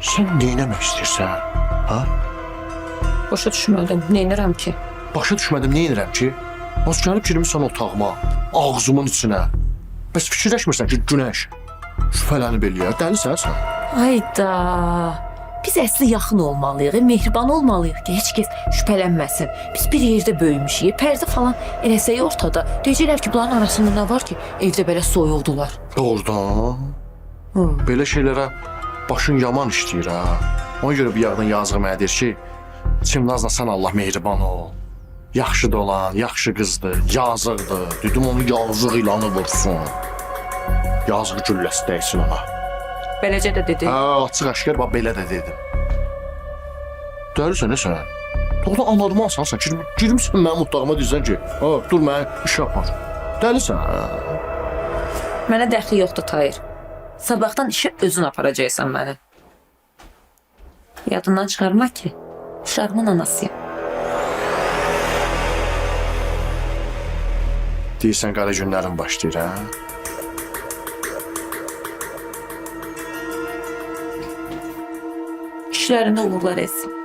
Sən nə etmək istəyirsən? Ha? Başa düşmədim. Neynirəm ki? Başa düşmədim, nə edirəm ki? Az gəlib girmisən otağıma, ağzımın içinə. Bəs fikirləşmirsən ki, günəş şübhələnib eləyər, dəlisən sən? Ayda. Biz əsli yaxın olmalıyıq, mehriban olmalıyıq ki, heç kəs şübhələnməsin. Biz bir yerdə böyümüşük, pərdə falan eləsək ortada. Deyəcəklər ki, bunların arasında nə var ki, evdə belə soyuqdular. Doğrudan. Hı. Belə şeylərə başın yaman işləyir ha. Ona görə bir yağdan yazığı mənə deyir ki, Çimnazla sən Allah mehriban ol. Yaxşı da olan, yaxşı qızdır, yazıqdır. Dedim onu yazıq ilanı vursun. Yazıq gülləsi dəysin ona. Beləcə də dedi. Hə, açıq aşkar bax belə də dedim. Dəlisən nə sən? Doğrudan anladım alsan, girm girmisən mənim otağıma deyirsən ki, ha, dur mənə iş yapar. Dəlisən? hə? Mənə dəxli yoxdur Tayır. Sabahdan işə özün aparacaqsan məni. Yadından çıxarma ki, uşağımın anasıyam. Deyirsən qara günlərin başlayır, hə? İşlərində uğurlar etsin.